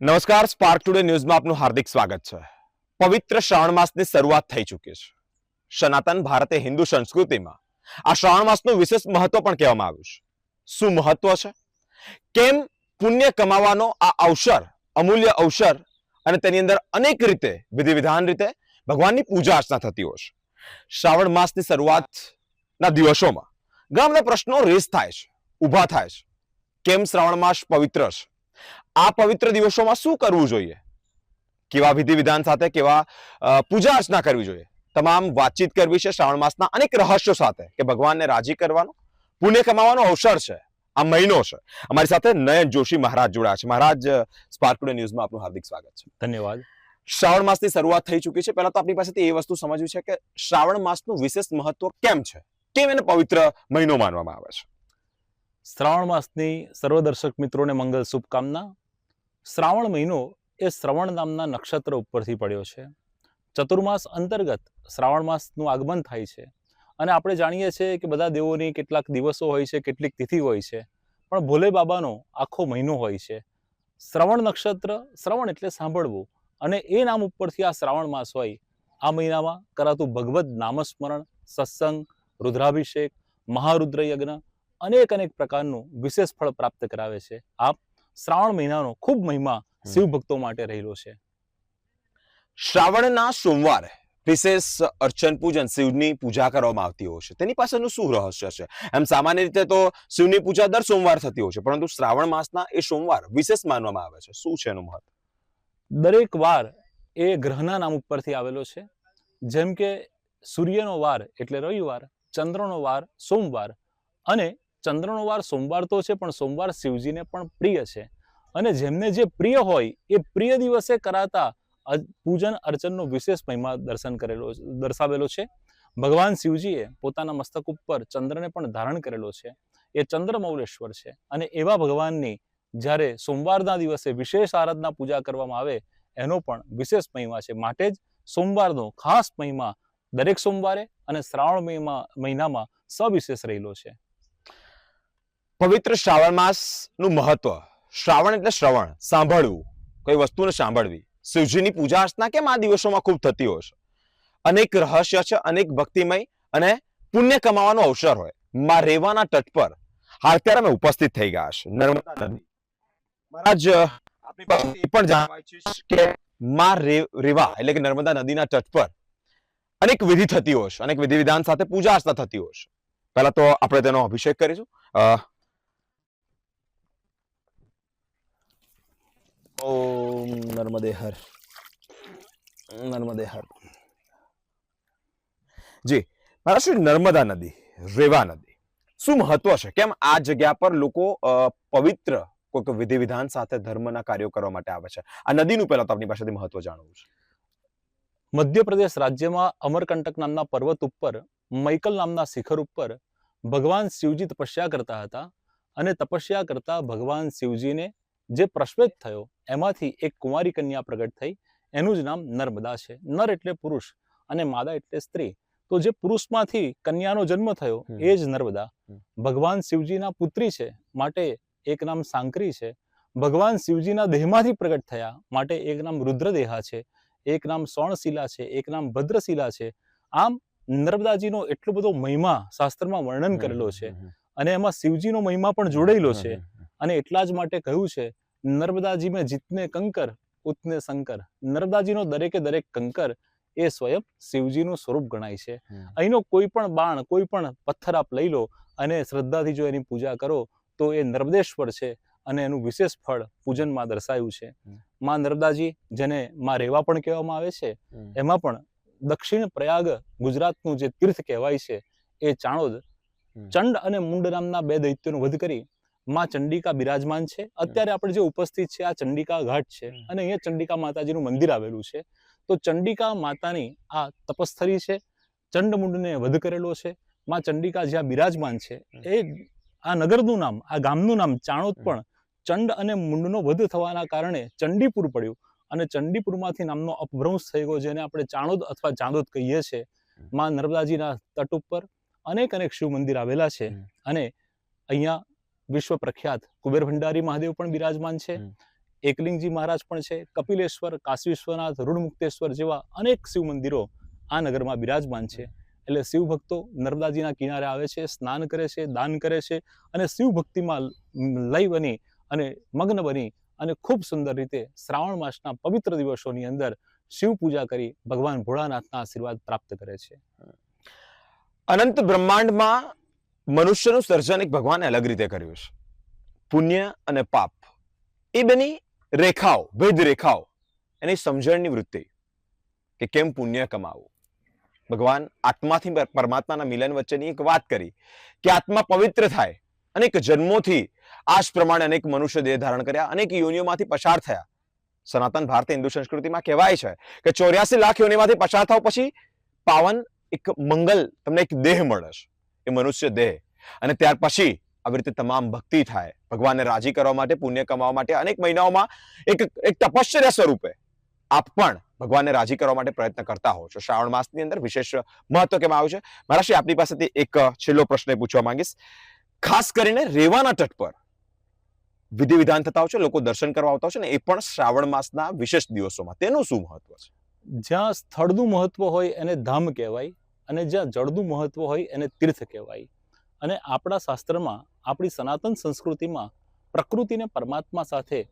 નમસ્કાર spark today ન્યૂઝમાં આપનું હાર્દિક સ્વાગત છે. પવિત્ર શ્રાવણ માસની શરૂઆત થઈ ચૂકી છે. સનાતન ભારતે હિન્દુ સંસ્કૃતિમાં આ શ્રાવણ માસનું વિશેષ મહત્વ પણ કહેવામાં આવ્યું છે. શું મહત્વ છે? કેમ પુણ્ય કમાવાનો આ અવસર, અમૂલ્ય અવસર અને તેની અંદર અનેક રીતે વિધિ વિધાન રીતે ભગવાનની પૂજા અર્ચના થતી હોય છે. શ્રાવણ માસની શરૂઆતના દિવસોમાં ઘણા બધા પ્રશ્નો રેસ થાય છે, ઊભા થાય છે. કેમ શ્રાવણ માસ પવિત્ર છે? આ પવિત્ર દિવસોમાં શું કરવું જોઈએ? કેવા વિધિ વિધાન સાથે કેવા પૂજા અર્ચના કરવી જોઈએ? તમામ વાતચીત કરવી છે શ્રાવણ માસના અનેક રહસ્યો સાથે કે ભગવાનને રાજી કરવાનો પુણ્ય કમાવાનો અવસર છે. આ મહિનો છે. અમારી સાથે નયન જોશી મહારાજ જોડાયા છે. મહારાજ સ્પાર્ક ટુડે ન્યૂઝમાં આપનું હાર્દિક સ્વાગત છે. ધન્યવાદ. શ્રાવણ માસની શરૂઆત થઈ ચૂકી છે. પહેલા તો આપણી પાસેથી એ વસ્તુ સમજવી છે કે શ્રાવણ માસનું વિશેષ મહત્વ કેમ છે? કેમ એને પવિત્ર મહિનો માનવામાં આવે છે? શ્રાવણ માસની સર્વદર્શક મિત્રોને મંગલ શુભકામના. શ્રાવણ મહિનો એ શ્રવણ નામના નક્ષત્ર ઉપરથી પડ્યો છે. ચતુર્માસ અંતર્ગત શ્રાવણ માસનું આગમન થાય છે. અને આપણે જાણીએ છીએ કે બધા દેવોની કેટલાક દિવસો હોય છે, કેટલીક તિથિ હોય છે. પણ ભોલે બાબાનો આખો મહિનો હોય છે. શ્રવણ નક્ષત્ર, શ્રવણ એટલે સાંભળવું. અને એ નામ ઉપરથી આ શ્રાવણ માસ હોય. આ મહિનામાં કરાતું ભગવદ નામસ્મરણ, સત્સંગ, રુદ્રાભિષેક, મહારુદ્ર યજ્ઞ અનેક અનેક પ્રકારનું વિશેષ ફળ પ્રાપ્ત કરાવે છે. આપ શ્રાવણ મહિનાનો ખૂબ મહિમા શિવ ભક્તો માટે રહેલો છે. શ્રાવણના સોમવારે વિશેષ અર્ચન પૂજન શિવની પૂજા કરવામાં આવતી હોય છે. તેની પાસેનું શું રહસ્ય છે? એમ સામાન્ય રીતે તો શિવની પૂજા દર સોમવાર થતી હોય છે પરંતુ શ્રાવણ માસના એ સોમવાર વિશેષ માનવામાં આવે છે. શું છે એનું મહત્વ? દરેક વાર એ ગ્રહના નામ ઉપરથી આવેલો છે. જેમ કે સૂર્યનો વાર એટલે રવિવાર ચંદ્રનો વાર સોમવાર અને ચંદ્રનો વાર સોમવાર તો છે, પણ સોમવાર શિવજીને પણ પ્રિય છે. અને જેમને જે પ્રિય હોય, એ પ્રિય દિવસે કરાતા પૂજન અર્ચનનો વિશેષ મહિમા દર્શન કરેલો, દર્શાવેલો છે. ભગવાન શિવજીએ પોતાના મસ્તક ઉપર ચંદ્રને પણ ધારણ કરેલો છે. એ ચંદ્ર મૌલેશ્વર છે. અને એવા ભગવાનની જ્યારે સોમવારના દિવસે વિશેષ આરાધના પૂજા કરવામાં આવે, એનો પણ વિશેષ મહિમા છે. માટે જ સોમવારનો ખાસ મહિમા દરેક સોમવારે અને શ્રાવણ મહિમા, મહિનામાં સવિશેષ રહેલો છે. પવિત્ર શ્રાવણ માસનું મહત્વ. શ્રાવણ એટલે શ્રવણ, સાંભળવું. કોઈ વસ્તુને સાંભળવી. શિવજીની પૂજા અર્ચના કેમ આ દિવસોમાં ખૂબ થતી હોય છે? અનેક રહસ્ય છે, અનેક ભક્તિમય અને પુણ્ય કમાવાનો અવસર હોય. માં રેવાના તટ પર હાલ અત્યારે અમે ઉપસ્થિત થઈ ગયા છે. નર્મદા નદી. મહારાજ આપણી પાસે એ પણ જાણવા ઈચ્છીશ કે માં રેવા એટલે કે નર્મદા નદીના તટ પર અનેક વિધિ થતી હોય છે. અનેક વિધિ વિધાન સાથે પૂજા અર્ચના થતી હોય છે. પહેલા તો આપણે તેનો અભિષેક કરીશું. ઓમ નર્મદે હર નર્મદે હર જી મહારાષ્ટ્ર નર્મદા નદી, રેવા નદી. શું મહત્વ છે? કેમ આ જગ્યા પર લોકો પવિત્ર કોઈક વિધિ વિધાન સાથે ધર્મના કાર્યો કરવા માટે આવે છે? આ નદીનું પહેલા તો આપની પાસેથી મહત્વ જાણવું છે. મધ્યપ્રદેશ રાજ્યમાં અમરકંટક નામના પર્વત ઉપર, મૈકલ નામના શિખર ઉપર ભગવાન શિવજી તપસ્યા કરતા હતા અને તપસ્યા કરતા ભગવાન શિવજીને જે પ્રશ્વેત થયો એમાંથી એક કુંવારી કન્યા પ્રગટ થઈ. એનું જ નામ નર્મદા છે. નર એટલે પુરુષ અને માદા એટલે સ્ત્રી. તો જે પુરુષમાંથી કન્યાનો જન્મ થયો એ જ નર્મદા. ભગવાન શિવજીના પુત્રી છે માટે એક નામ સાંકરી છે. ભગવાન શિવજીના દેહમાંથી પ્રગટ થયા માટે એક નામ રુદ્રદેહા છે. એક નામ સોણશિલા છે એક નામ ભદ્રશિલા છે. આમ નર્મદાજીનો એટલો બધો મહિમા શાસ્ત્રમાં વર્ણન કરેલો છે અને એમાં શિવજીનો મહિમા પણ જોડાયેલો છે. અને એટલા જ માટે કહ્યું છે નર્મદાજી મેં જીતને કંકર ઉતને શંકર નર્મદાજીનો દરેકે દરેક કંકર એ સ્વયં શિવજીનું સ્વરૂપ ગણાય છે. અહીંનો કોઈ પણ બાણ કોઈ પણ પથ્થર આપ લઈ લો અને શ્રદ્ધાથી જો એની પૂજા કરો તો એ નર્મદેશ્વર છે અને એનું વિશેષ ફળ પૂજનમાં દર્શાયું છે. માં નર્મદાજી જેને માં રેવા પણ કહેવામાં આવે છે એમાં પણ દક્ષિણ પ્રયાગ ગુજરાતનું જે તીર્થ કહેવાય છે એ ચાણોદ ચંડ અને મુંડ નામના બે દૈત્યોનો વધ કરી માં ચંડિકા બિરાજમાન છે. અત્યારે આપણે જે ઉપસ્થિત છે આ ચંડિકા ઘાટ છે અને અહીંયા ચંડિકા માતાજીનું મંદિર આવેલું છે. તો ચંડિકા માતાની આ તપસ્થરી છે. ચંડમુંડને વધ કરેલો છે. માં ચંડિકા જ્યાં બિરાજમાન છે એ આ નગરનું નામ આ ગામનું નામ ચાણોદ પણ ચંડ અને મુંડનો વધ થવાના કારણે ચંડીપુર પડ્યું. અને ચંડીપુરમાંથી નામનો અપભ્રંશ થઈ ગયો જેને આપણે ચાણોદ અથવા ચાંદોદ કહીએ છીએ. માં નર્મદાજીના તટ ઉપર અનેક અનેક શિવ મંદિર આવેલા છે અને અહીંયા વિશ્વ પ્રખ્યાત કુબેર ભંડારી મહાદેવ પણ બિરાજમાન છે. એકલિંગજી મહારાજ પણ છે. કપિલેશ્વર કાશી વિશ્વનાથ ઋણમુક્તેશ્વર જેવા અનેક શિવ મંદિરો આ નગરમાં બિરાજમાન છે. એટલે શિવ ભક્તો નર્મદાજીના કિનારે આવે છે સ્નાન કરે છે દાન કરે છે અને શિવ ભક્તિમાં લઈ બની અને મગ્ન બની અને ખૂબ સુંદર રીતે શ્રાવણ માસના પવિત્ર દિવસોની અંદર શિવ પૂજા કરી ભગવાન ભોળાનાથના આશીર્વાદ પ્રાપ્ત કરે છે. અનંત બ્રહ્માંડમાં મનુષ્યનું સર્જન એક ભગવાને અલગ રીતે કર્યું છે. પુણ્ય અને પાપ. એ બેની રેખાઓ, ભેદ રેખાઓ, એની સમજણની વૃત્તિ કે કેમ પુણ્ય કમાવું. ભગવાન આત્માથી પરમાત્માના મિલન વચ્ચેની એક વાત કરી કે આત્મા પવિત્ર થાય. અનેક જન્મોથી આજ પ્રમાણે અનેક મનુષ્ય દેહ ધારણ કર્યા, અનેક યોનિઓમાંથી પસાર થયા. સનાતન ભારતીય હિન્દુ સંસ્કૃતિમાં કહેવાય છે કે ચોર્યાસી લાખ યોનિમાંથી પસાર થાવ પછી પાવન એક મંગલ, તમને એક દેહ મળે છે. એ મનુષ્ય દેહ. અને ત્યાર પછી આવી રીતે તમામ ભક્તિ થાય. ભગવાનને રાજી કરવા માટે, પુણ્ય કમાવા માટે અનેક મહિનાઓમાં એક એક તપશ્ચર્યા સ્વરૂપે આપ પણ ભગવાનને રાજી કરવા માટે પ્રયત્ન કરતા હો છો. શ્રાવણ માસની અંદર વિશેષ મહત્વ કેમ આવ્યું છે? મહારાષ્ટ્રી આપની પાસેથી એક છેલ્લો પ્રશ્ન પૂછવા માંગીશ. ખાસ કરીને રેવાના તટ પર વિધિ વિધાન થતા હોય છે, લોકો દર્શન કરવા આવતા હોય છે ને, એ પણ શ્રાવણ માસના વિશેષ દિવસોમાં. તેનું શું મહત્વ છે? જ્યાં સ્થળનું મહત્વ હોય એને ધામ કહેવાય અને જ્યાં જળનું મહત્વ હોય એને તીર્થ કહેવાય. અને આપણા શાસ્ત્રમાં, આપણી સનાતન સંસ્કૃતિમાં પ્રકૃતિને પરમાત્મા સાથે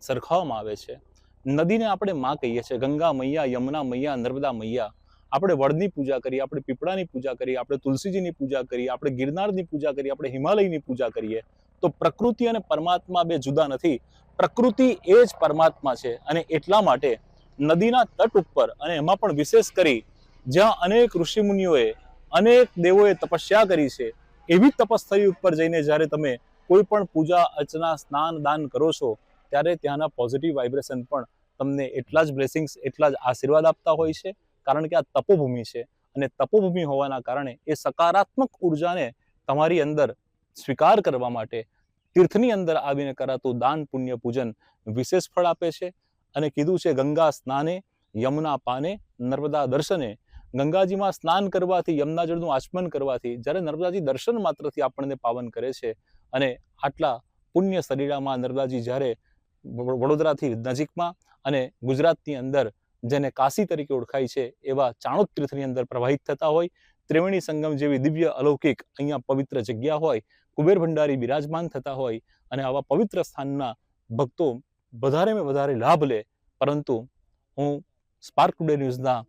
સરખાવવામાં આવે છે. નદીને આપણે માં કહીએ છીએ, ગંગા મૈયા, યમુના મૈયા, નર્મદા મૈયા. આપણે વડની પૂજા કરીએ, આપણે પીપળાની પૂજા કરીએ, આપણે તુલસીજીની પૂજા કરીએ, આપણે ગિરનારની પૂજા કરીએ, આપણે હિમાલયની પૂજા કરીએ. તો પ્રકૃતિ અને પરમાત્મા બે જુદા નથી. પ્રકૃતિ એ જ પરમાત્મા છે અને એટલા માટે નદીના તટ ઉપર અને એમાં પણ વિશેષ કરી જ્યાં અનેક ઋષિમુનિઓએ, અનેક દેવોએ તપસ્યા કરી છે, એવી તપસ્થળી ઉપર જઈને જ્યારે તમે કોઈ પણ પૂજા, અર્ચના, સ્નાન, દાન કરો છો, ત્યારે ત્યાંના પોઝિટિવ વાઇબ્રેશન પણ તમને એટલા જ બ્લેસિંગ્સ એટલા જ આશીર્વાદ આપતા હોય છે. કારણ કે આ તપોભૂમિ છે અને તપોભૂમિ હોવાના કારણે એ સકારાત્મક ઉર્જાને તમારી અંદર સ્વીકાર કરવા માટે તીર્થની અંદર આવીને કરાતું દાન, પુણ્ય, પૂજન વિશેષ ફળ આપે છે. અને કીધું છે ગંગા સ્નાને, યમુના પાને, નર્મદા દર્શને ગંગાજીમાં સ્નાન કરવાથી યમુના જળનું આચમન કરવાથી, જ્યારે નર્મદાજી દર્શન માત્રથી આપણને પાવન કરે છે અને આટલા પુણ્ય શરીરામાં નર્મદાજી જ્યારે વડોદરાથી નજીકમાં અને ગુજરાતની અંદર જેને કાશી તરીકે ઓળખાય છે એવા ચાણોદ તીર્થની અંદર પ્રવાહિત થતા હોય, ત્રિવેણી સંગમ જેવી દિવ્ય અલૌકિક અહીંયા પવિત્ર જગ્યા હોય, કુબેર ભંડારી બિરાજમાન થતા હોય અને આવા પવિત્ર સ્થાનના ભક્તો વધારેમાં વધારે લાભ લે. પરંતુ હું સ્પાર્ક ટુડે ન્યૂઝના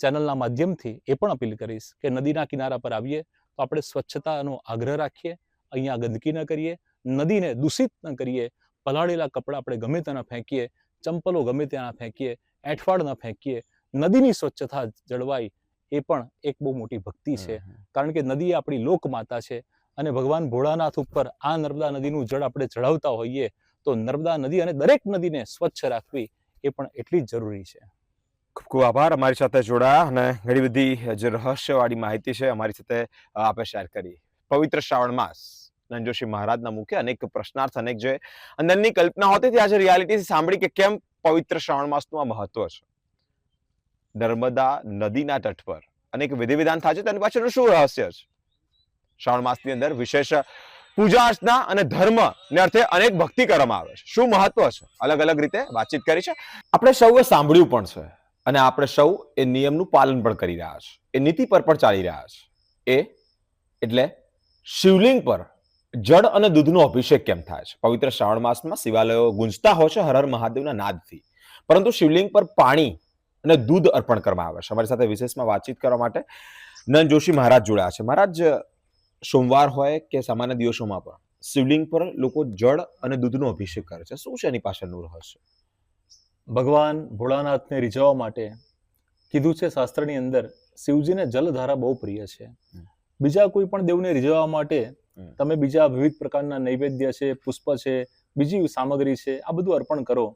ચેનલના માધ્યમથી એ પણ અપીલ કરીશ કે નદીના કિનારા પર આવીએ તો આપણે સ્વચ્છતાનો આગ્રહ રાખીએ અહીંયા ગંદકી ન કરીએ નદીને દૂષિત ન કરીએ પલાળેલા કપડાં આપણે ગમે ત્યાં ફેંકીએ ચંપલો ગમે ત્યાં ફેંકીએ એઠવાડ ન ફેંકીએ નદીની સ્વચ્છતા જળવાય એ પણ એક બહુ મોટી ભક્તિ છે. કારણ કે નદી આપણી લોકમાતા છે અને ભગવાન ભોળાનાથ ઉપર આ નર્મદા નદીનું જળ આપણે ચઢાવતા હોઈએ તો નર્મદા નદી અને દરેક નદીને સ્વચ્છ રાખવી એ પણ એટલી જ જરૂરી છે. ખૂબ ખૂબ આભાર. અમારી સાથે જોડાયા અને ઘણી બધી જે રહસ્યવાળી માહિતી છે અમારી સાથે આપણે આપે શેર કરી. પવિત્ર શ્રાવણ માસ નંજોશી મહારાજના મુખે અનેક પ્રશ્નાર્થ, અનેક જે અંદરની કલ્પના હોતી હતી, આજે રિયાલિટી સાંભળી કે કેમ પવિત્ર શ્રાવણ માસનું આ મહત્વ છે. નર્મદા નદીના તટ પર અનેક વિધિ વિધાન થાય છે, તેની પાછળનું શું રહસ્ય છે? શ્રાવણ માસની અંદર વિશેષ પૂજા અર્ચના અને ધર્મ ને અર્થે અનેક ભક્તિ કરવામાં આવે છે. શું મહત્વ છે? અલગ અલગ રીતે વાતચીત કરી છે. આપણે સૌએ સાંભળ્યું પણ છે. અને આપણે સૌ એ નિયમનું પાલન પણ કરી રહ્યા છે. એ નીતિ પર પણ ચાલી રહ્યા છે. એ એટલે શિવલિંગ પર જળ અને દૂધનો અભિષેક કેમ થાય છે? પવિત્ર શ્રાવણ માસમાં શિવાલયો ગુંજતા હોય છે હર હર મહાદેવના નાદથી. પરંતુ શિવલિંગ પર પાણી અને દૂધ અર્પણ કરવામાં આવે છે. અમારી સાથે વિશેષમાં વાતચીત કરવા માટે નંદ જોશી મહારાજ જોડાયા છે. મહારાજ, સોમવાર હોય કે સામાન્ય દિવસોમાં પણ શિવલિંગ પર લોકો જળ અને દૂધનો અભિષેક કરે છે. શું છે એની પાછળનું રહસ્ય? ભગવાન ભોળાનાથને રીઝવવા માટે કીધું છે શાસ્ત્રની અંદર શિવજીને જલધારા બહુ પ્રિય છે. બીજા કોઈ પણ દેવને રીઝવવા માટે તમે બીજા વિવિધ પ્રકારના નૈવેદ્ય છે પુષ્પ છે બીજી સામગ્રી છે આ બધું અર્પણ કરો.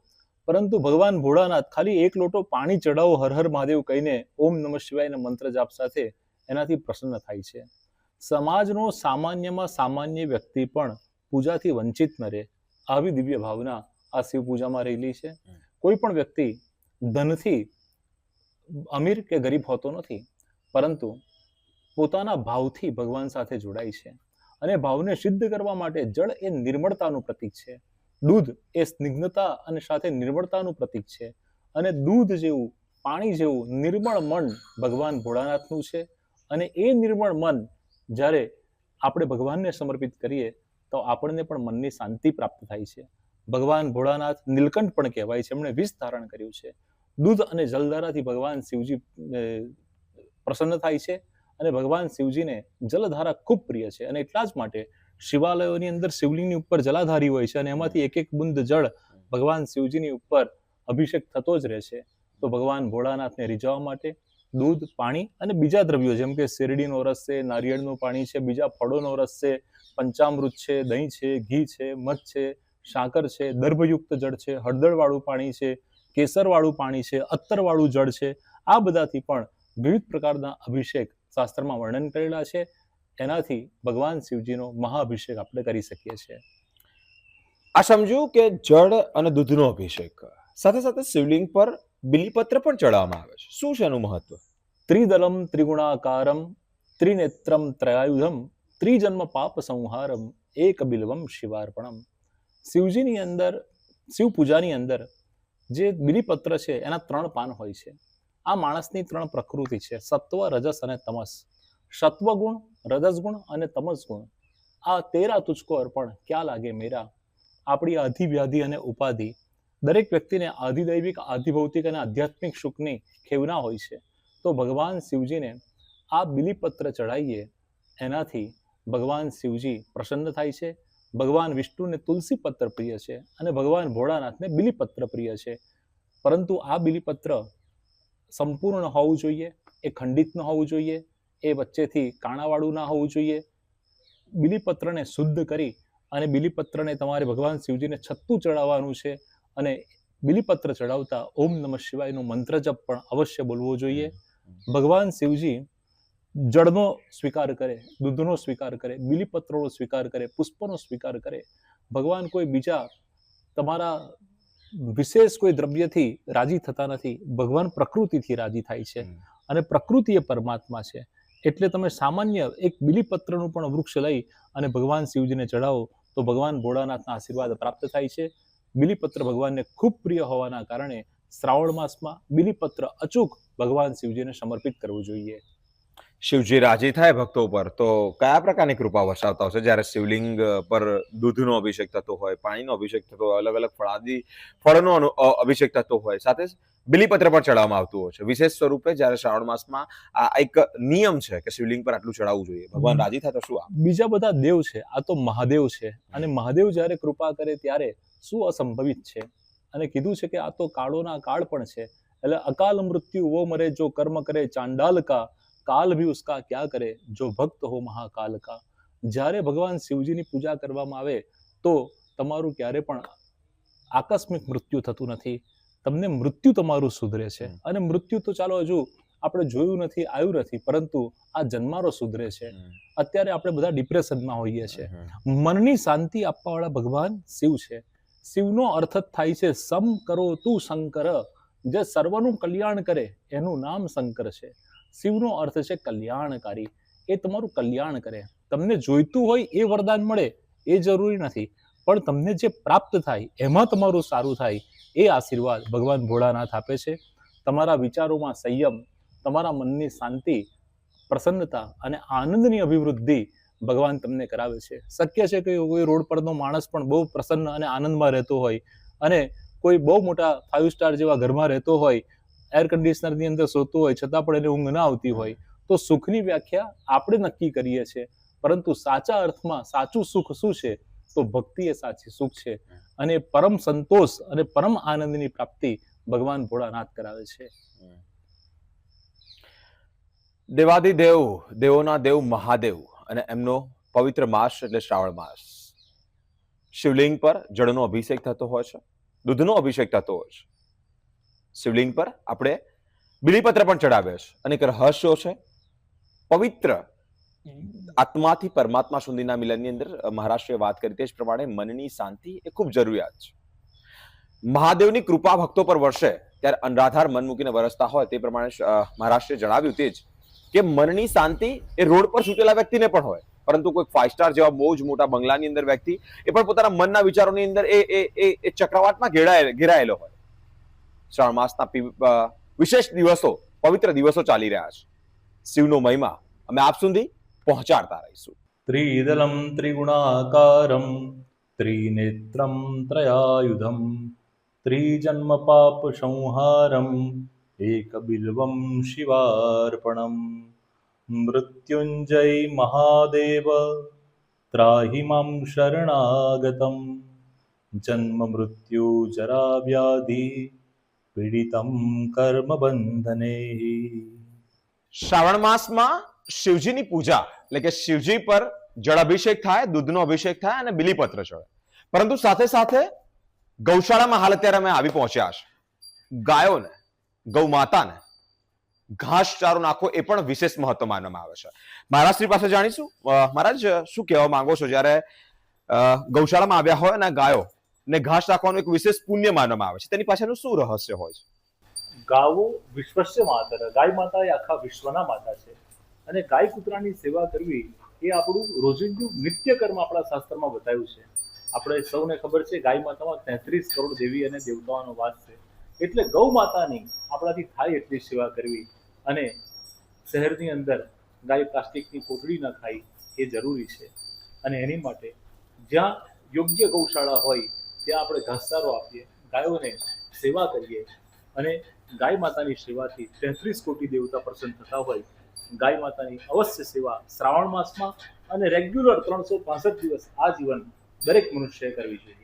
પરંતુ ભગવાન ભોળાનાથ ખાલી એક લોટો પાણી ચડાવો હર હર મહાદેવ કહીને ઓમ નમઃ શિવાયના મંત્ર જાપ સાથે એનાથી પ્રસન્ન થાય છે. સમાજનો સામાન્યમાં સામાન્ય વ્યક્તિ પણ પૂજાથી વંચિત ન રહે આવી દિવ્ય ભાવના આ શિવ પૂજામાં રહેલી છે. કોઈ પણ વ્યક્તિ ધનથી અમીર કે ગરીબ હોતો નથી, પરંતુ પોતાના ભાવથી ભગવાન સાથે જોડાય છે અને ભાવને સિદ્ધ કરવા માટે જળ એ નિર્મળતાનું પ્રતીક છે. દૂધ એ સ્નિગ્ધતા અને સાથે નિર્મળતાનું પ્રતીક છે અને દૂધ જેવું, પાણી જેવું નિર્મળ મન ભગવાન ભોળાનાથનું છે અને એ નિર્મળ મન જ્યારે આપણે ભગવાનને સમર્પિત કરીએ તો આપણને પણ મનની શાંતિ પ્રાપ્ત થાય છે. ભગવાન ભોળાનાથ નીલકંઠ પણ કહેવાય છે. એમણે વિષ ધારણ કર્યું છે. દૂધ અને જલધારાથી ભગવાન શિવજી પ્રસન્ન થાય છે અને ભગવાન શિવજીને જલધારા ખૂબ પ્રિય છે. અને એટલા જ માટે શિવાલયોની અંદર શિવલિંગની ઉપર જલાધારી હોય છે અને એમાંથી એક એક બુંદ જળ ભગવાન શિવજીની ઉપર અભિષેક થતો જ રહે છે. તો ભગવાન ભોળાનાથને રીઝવવા માટે દૂધ, પાણી અને બીજા દ્રવ્યો જેમ કે શેરડીનો રસ છે, નારિયેળનું પાણી છે, બીજા ફળોનો રસ છે, પંચામૃત છે, દહીં છે, ઘી છે, મધ છે સાકર છે દર્ભયુક્ત જળ છે હળદરવાળું પાણી છે કેસરવાળું પાણી છે અત્તરવાળું જળ છે આ બધાથી પણ વિવિધ પ્રકારના અભિષેક શાસ્ત્રમાં વર્ણન કરેલા છે. એનાથી ભગવાન શિવજીનો મહાઅભિષેક આપણે કરી શકીએ છીએ. આ સમજ્યું કે જળ અને દૂધનો અભિષેક સાથે સાથે શિવલિંગ પર બિલીપત્ર પણ ચડાવવામાં આવે છે. શું છે એનું મહત્વ? ત્રિદલમ ત્રિગુણાકારમ ત્રિનેત્રમ ત્રયાયુધમ ત્રિજન્મ પાપ સંહારમ એક બિલવમ શિવાર્પણમ. શિવજીની અંદર, શિવ પૂજાની અંદર જે બિલીપત્ર છે, એના ત્રણ પાન હોય છે. આ માણસની ત્રણ પ્રકૃતિ છે, સત્વ, રજસ અને તમસ. સત્વગુણ, રજસગુણ અને તમસ ગુણ આ તેરા તુચકો અર્પણ ક્યાં લાગે મેરા? આપણી આધિ વ્યાધિ અને ઉપાધિ. દરેક વ્યક્તિને આધિદૈવિક, આધિભૌતિક અને આધ્યાત્મિક સુખની ખેવના હોય છે. તો ભગવાન શિવજીને આ બિલીપત્ર ચડાવીએ એનાથી ભગવાન શિવજી પ્રસન્ન થાય છે ભગવાન વિષ્ણુને તુલસી પત્ર પ્રિય છે અને ભગવાન ભોળાનાથને બિલીપત્ર પ્રિય છે. પરંતુ આ બિલીપત્ર સંપૂર્ણ હોવું જોઈએ, એ ખંડિત ન હોવું જોઈએ, એ વચ્ચેથી કાણાવાળું ના હોવું જોઈએ. બિલીપત્રને શુદ્ધ કરી અને બિલીપત્રને તમારે ભગવાન શિવજીને છત્તું ચડાવવાનું છે અને બિલીપત્ર ચડાવતા ઓમ નમઃ શિવાયનો મંત્ર જપ પણ અવશ્ય બોલવો જોઈએ. ભગવાન શિવજી જળનો સ્વીકાર કરે દૂધનો સ્વીકાર કરે બિલીપત્રનો સ્વીકાર કરે પુષ્પનો સ્વીકાર કરે. ભગવાન કોઈ બીજા તમારા વિશેષ કોઈ દ્રવ્યથી રાજી થતા નથી. ભગવાન પ્રકૃતિથી રાજી થાય છે અને પ્રકૃતિ એ પરમાત્મા છે. એટલે તમે સામાન્ય એક બિલીપત્રનું પણ વૃક્ષ લઈ અને ભગવાન શિવજીને ચઢાવો તો ભગવાન ભોળાનાથના આશીર્વાદ પ્રાપ્ત થાય છે. બિલીપત્ર ભગવાનને ખૂબ પ્રિય હોવાના કારણે શ્રાવણ માસમાં બિલીપત્ર અચૂક ભગવાન શિવજીને સમર્પિત કરવું જોઈએ. શિવજી રાજી થાય ભક્તો પર તો કયા પ્રકારની કૃપા વરસાવતા હશે? જ્યારે શિવલિંગ પર દૂધનો અભિષેક થતો હોય પાણીનો અભિષેક થતો હોય અલગ અલગ ફળાદી ફળનો અભિષેક થતો હોય સાથે બિલીપત્ર પણ ચડાવવામાં આવતું હોય છે. વિશેષ સ્વરૂપે જ્યારે શ્રાવણ માસમાં આ એક નિયમ છે કે શિવલિંગ પર આટલું ચડાવવું જોઈએ. ભગવાન રાજી થાય તો શું આ બીજા બધા દેવ છે આ તો મહાદેવ છે. અને મહાદેવ જ્યારે કૃપા કરે ત્યારે શું અસંભવિત છે? અને કીધું છે કે આ તો કાળોના કાળ પણ છે. એટલે અકાલ મૃત્યુ વો મરે જો કર્મ કરે ચાંડાલ કા કાલ ભી ઉસકા ક્યા કરે? જો ભક્ત હો મહાકાલ કા. જ્યારે ભગવાન શિવજીની પૂજા કરવામાં આવે તો તમારું ક્યારે પણ આકસ્મિક મૃત્યુ થતું નથી. તમને મૃત્યુ તમારું સુધરે છે. અને મૃત્યુ તો ચાલો હજુ આપણે જોયું નથી આવ્યું નથી પરંતુ આ જન્મારો સુધરે છે. અત્યારે આપણે બધા ડિપ્રેશનમાં હોઈએ છીએ. મનની શાંતિ આપવાવાળા ભગવાન શિવ છે. શિવનો અર્થ જ થાય છે સમ કરો તું શંકર. જે સર્વનું કલ્યાણ કરે એનું નામ શંકર છે. શિવનો અર્થ છે કલ્યાણકારી. એ તમારું કલ્યાણ કરે. તમને જોઈતું હોય એ વરદાન મળે, એ જરૂરી નથી. પણ તમને જે પ્રાપ્ત થાય, એમાં તમારું સારું થાય, એ આશીર્વાદ ભગવાન ભોળાનાથ આપે છે. તમારા વિચારોમાં સંયમ, તમારા મનની શાંતિ, પ્રસન્નતા અને આનંદની અભિવૃદ્ધિ ભગવાન તમને કરાવે છે. શક્ય છે કે કોઈ રોડ પરનો માણસ પણ બહુ પ્રસન્ન અને આનંદમાં રહેતો હોય અને કોઈ બહુ મોટા ફાઇવ સ્ટાર જેવા ઘરમાં રહેતો હોય એર કન્ડિશનરની અંદર સૂતો હોય, છતાં પણ એને ઊંઘ ના આવતી હોય, તો સુખની વ્યાખ્યા આપણે નક્કી કરીએ છીએ. પરંતુ સાચા અર્થમાં સાચું સુખ શું છે? તો ભક્તિ એ સાચી સુખ છે. અને પરમ સંતોષ અને પરમ આનંદની પ્રાપ્તિ ભગવાન ભોળાનાથ કરાવે છે. દેવાદિદેવ, દેવોના દેવ મહાદેવ અને એમનો પવિત્ર માસ એટલે શ્રાવણ માસ. શિવલિંગ પર જળનો અભિષેક થતો હોય છે, દૂધનો અભિષેક થતો હોય છે. શિવલિંગ પર આપણે બિલીપત્ર પણ ચડાવ્યો છે. અને એક રહસ્યો છે, પવિત્ર આત્માથી પરમાત્મા સુધીના મિલનની અંદર મહારાષ્ટ્રીએ વાત કરી તે જ પ્રમાણે મનની શાંતિ એ ખૂબ જરૂરિયાત છે. મહાદેવની કૃપા ભક્તો પર વર્ષે ત્યારે અનરાધાર મન મૂકીને વરસતા હોય તે પ્રમાણે મહારાષ્ટ્રે જણાવ્યું તે જ કે મનની શાંતિ એ રોડ પર સૂટેલા વ્યક્તિને પણ હોય. પરંતુ કોઈ ફાઇવ સ્ટાર જેવા બહુ જ મોટા બંગલાની અંદર વ્યક્તિ એ પણ પોતાના મનના વિચારોની અંદર એ એ ઘેરાય, ઘેરાયેલો હોય. શ્રાવણ માસના વિશેષ દિવસો, પવિત્ર દિવસો ચાલી રહ્યા છે. શિવનો મહિમા અમે આપ સુધી પહોંચાડતા રહીશું. ત્રિદલમ ત્રિગુણાકારમ, ત્રિનેત્રમ ત્રયાયુધમ, ત્રિજન્મ પાપ સંહારમ, એકબિલ્વમ શિવાર્પણમ, મૃત્યુંજય મહાદેવ ત્રાહિ મામ શરણાગતમ, જન્મ મૃત્યુ જરા વ્યાધિ પીડિતમ કર્મ બંધને શ્રાવણ માસમાં શિવજીની પૂજા, એટલે કે શિવજી પર જળ અભિષેક થાય, દૂધનો અભિષેક થાય અને બિલીપત્ર ચડે. પરંતુ સાથે સાથે ગૌશાળામાં હાલ અત્યારે અમે આવી પહોંચ્યા છે. ગાયોને ગૌ માતાને ઘાસ ચારો નાખો એ પણ વિશેષ મહત્વ માનવામાં આવે છે. મહારાજ શ્રી પાસે જાણીશું? મહારાજ, શું કહેવા માંગો છો? જ્યારે ગૌશાળામાં આવ્યા હોય અને ગાયો ને ઘાસ રાખવાનું એક વિશેષ પુણ્ય માનવામાં આવે છે. તેની પાછળનું શું રહસ્ય હોય છે? ગાવો વિશ્વસ્ય માતર, ગાય માતા એ આખા વિશ્વના માતા છે. અને ગાય કૂતરાની સેવા કરવી એ આપણું રોજિંદુ નિત્ય કર્મ આપણા શાસ્ત્રમાં બતાવ્યું છે. આપણે સૌને ખબર છે ગાય માતામાં તેત્રીસ કરોડ દેવી અને દેવતાઓનો વાસ છે. એટલે ગૌ માતાની આપણાથી થાય એટલી સેવા કરવી અને શહેરની અંદર ગાય પ્લાસ્ટિકની કોથળી ન ખાય એ જરૂરી છે. અને એની માટે જ્યાં યોગ્ય ગૌશાળા હોય ત્યાં આપણે ઘાસચારો આપીએ, ગાયોને સેવા કરીએ અને ગાય માતાની સેવાથી તેત્રીસ કોટી દેવતા પ્રસન્ન થતા હોય. ગાય માતાની અવશ્ય સેવા શ્રાવણ માસમાં અને રેગ્યુલર ત્રણસો દિવસ આ જીવન દરેક મનુષ્યએ કરવી જોઈએ.